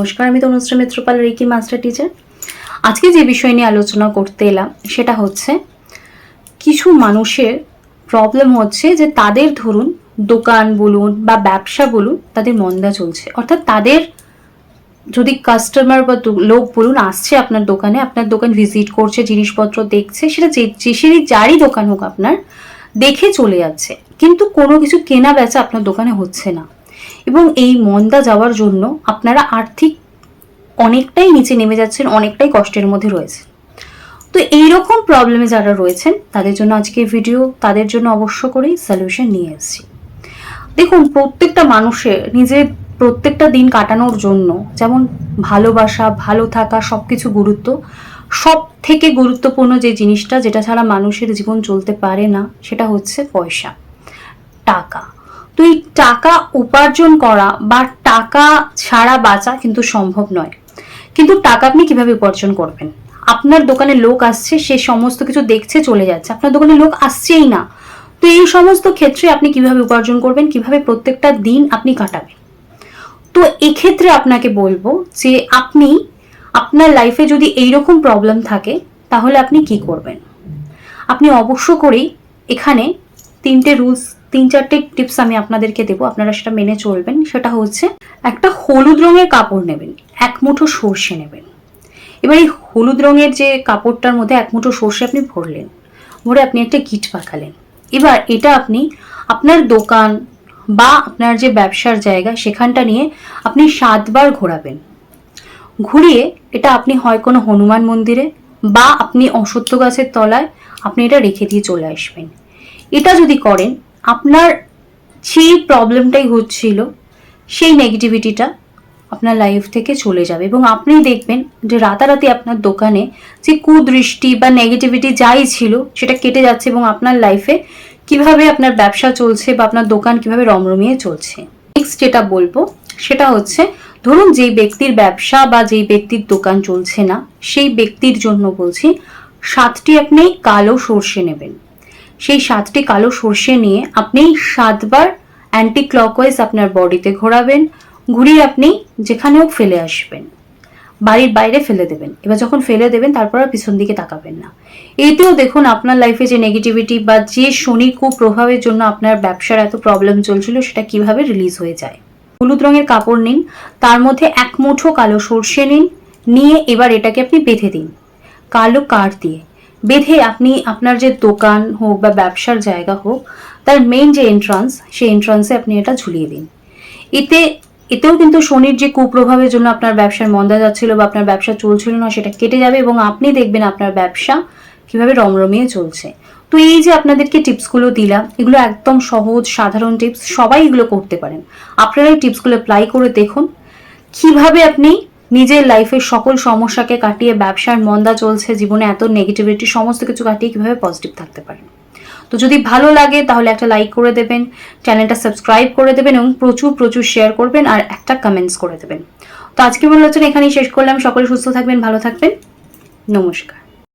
নমস্কার, আমি Tanushree Mitrapal, reiki master teacher. আজকে যে বিষয় নিয়ে আলোচনা করতে এলাম, সেটা হচ্ছে কিছু মানুষের প্রবলেম হচ্ছে যে তাদের ধরুন দোকান বলুন বা ব্যবসা বলুন, তাদের মন্দা চলছে। অর্থাৎ তাদের যদি কাস্টমার বা লোক বলুন, আসছে আপনার দোকানে, আপনার দোকান ভিজিট করছে, জিনিসপত্র দেখছে, সেটা যে যে যারই দোকান হোক আপনার, দেখে চলে যাচ্ছে। কিন্তু কোনো কিছু কেনা বেচা আপনার দোকানে হচ্ছে না। এবং এই মন্দা যাওয়ার জন্য আপনারা আর্থিক অনেকটাই নিচে নেমে যাচ্ছেন, অনেকটাই কষ্টের মধ্যে রয়েছে তো এইরকম প্রবলেমে যারা রয়েছেন, তাদের জন্য আজকে ভিডিও তাদের জন্য অবশ্য করেই সলিউশন নিয়ে এসেছি। দেখুন, প্রত্যেকটা মানুষের নিজের প্রত্যেকটা দিন কাটানোর জন্য যেমন ভালোবাসা, ভালো থাকা সব কিছু গুরুত্ব সব থেকে গুরুত্বপূর্ণ যে জিনিসটা, যেটা ছাড়া মানুষের জীবন চলতে পারে না, সেটা হচ্ছে পয়সা, টাকা। তো এই টাকা উপার্জন করা বা টাকা ছাড়া বাঁচা কিন্তু সম্ভব নয়। কিন্তু টাকা আপনি কীভাবে উপার্জন করবেন? আপনার দোকানে লোক আসছে, সে সমস্ত কিছু দেখছে, চলে যাচ্ছে। আপনার দোকানে লোক আসছেই না। তো এই সমস্ত ক্ষেত্রে আপনি কীভাবে উপার্জন করবেন? কীভাবে প্রত্যেকটা দিন আপনি কাটাবেন? তো এক্ষেত্রে আপনাকে বলব যে আপনি, আপনার লাইফে যদি এইরকম প্রবলেম থাকে, তাহলে আপনি কি করবেন? আপনি অবশ্য করেই এখানে তিনটে রুলস তিন চারটে টিপস আমি আপনাদেরকে দেবো, আপনারা সেটা মেনে চলবেন। সেটা হচ্ছে, একটা হলুদ রঙের কাপড় নেবেন, এক মুঠো সর্ষে নেবেন। এবার এই হলুদ রঙের যে কাপড়টার মধ্যে এক মুঠো সর্ষে আপনি ভরলেন, ভরে আপনি একটা গিট পাকালেন। এবার এটা আপনি আপনার দোকান বা আপনার যে ব্যবসার জায়গা, সেখানটা নিয়ে আপনি সাতবার ঘোরাবেন। ঘুরিয়ে এটা আপনি হয় কোনো হনুমান মন্দিরে বা আপনি অসত্য গাছের তলায় আপনি এটা রেখে দিয়ে চলে আসবেন। এটা যদি করেন আপনার যেই প্রবলেমটাই হচ্ছিল, সেই নেগেটিভিটিটা আপনার লাইফ থেকে চলে যাবে। এবং আপনি দেখবেন যে রাতারাতি আপনার দোকানে যে কুদৃষ্টি বা নেগেটিভিটি যাই ছিল, সেটা কেটে যাচ্ছে এবং আপনার লাইফে কীভাবে আপনার ব্যবসা চলছে বা আপনার দোকান কীভাবে রমরমিয়ে চলছে। নেক্সট যেটা বলব, সেটা হচ্ছে ধরুন যেই ব্যক্তির ব্যবসা বা যেই ব্যক্তির দোকান চলছে না, সেই ব্যক্তির জন্য বলছি, সাতটি আপনি কালো সর্ষে নেবেন। সেই সাতটি কালো সর্ষে নিয়ে আপনি সাতবার অ্যান্টি ক্লকওয়াইজ আপনার বডিতে ঘোরাবেন, ঘুরিয়ে আপনি যেখানে হোক ফেলে আসবেন, বাড়ির বাইরে ফেলে দেবেন। এবার যখন ফেলে দেবেন, তারপর আর পিছন দিকে তাকাবেন না। এতেও দেখুন আপনার লাইফে যে নেগেটিভিটি বা যে শনির কুপ্রভাবের জন্য আপনার ব্যবসার এত প্রবলেম চলছিল, সেটা কীভাবে রিলিজ হয়ে যায়? হলুদ রঙের কাপড় নিন, তার মধ্যে এক মুঠো কালো সর্ষে নিন, নিয়ে এবার এটাকে আপনি বেঁধে দিন। কালো কাঠ দিয়ে। বেঁধে আপনি আপনার যে দোকান হোক বা ব্যবসার জায়গা হোক, তার মেইন যে এন্ট্রান্স সেই এন্ট্রান্সে আপনি এটা ঝুলিয়ে দিন। এতে, এতেও কিন্তু শনির যে কুপ্রভাবের জন্য আপনার ব্যবসার মন্দা যাচ্ছিল বা আপনার ব্যবসা চলছিল না, সেটা কেটে যাবে এবং আপনি দেখবেন আপনার ব্যবসা কীভাবে রমরমিয়ে চলছে। তো এই যে আপনাদেরকে টিপসগুলো দিলাম, এগুলো একদম সহজ, সাধারণ টিপস, সবাই এগুলো করতে পারেন। আপনারা এই টিপসগুলো অ্যাপ্লাই করে দেখুন। কীভাবে আপনি নিজের লাইফের সকল সমস্যাকে কাটিয়ে ব্যবসার মন্দা চলছে, জীবনে এত নেগেটিভিটি সমস্ত কিছু কাটিয়ে কীভাবে পজিটিভ থাকতে পারেন তো যদি ভালো লাগে, তাহলে একটা লাইক করে দেবেন চ্যানেলটা সাবস্ক্রাইব করে দেবেন এবং প্রচুর প্রচুর শেয়ার করবেন আর একটা কমেন্টস করে দেবেন। তো আজকে মনে হচ্ছে এখানেই শেষ করলাম। সকলে সুস্থ থাকবেন, ভালো থাকবেন। নমস্কার।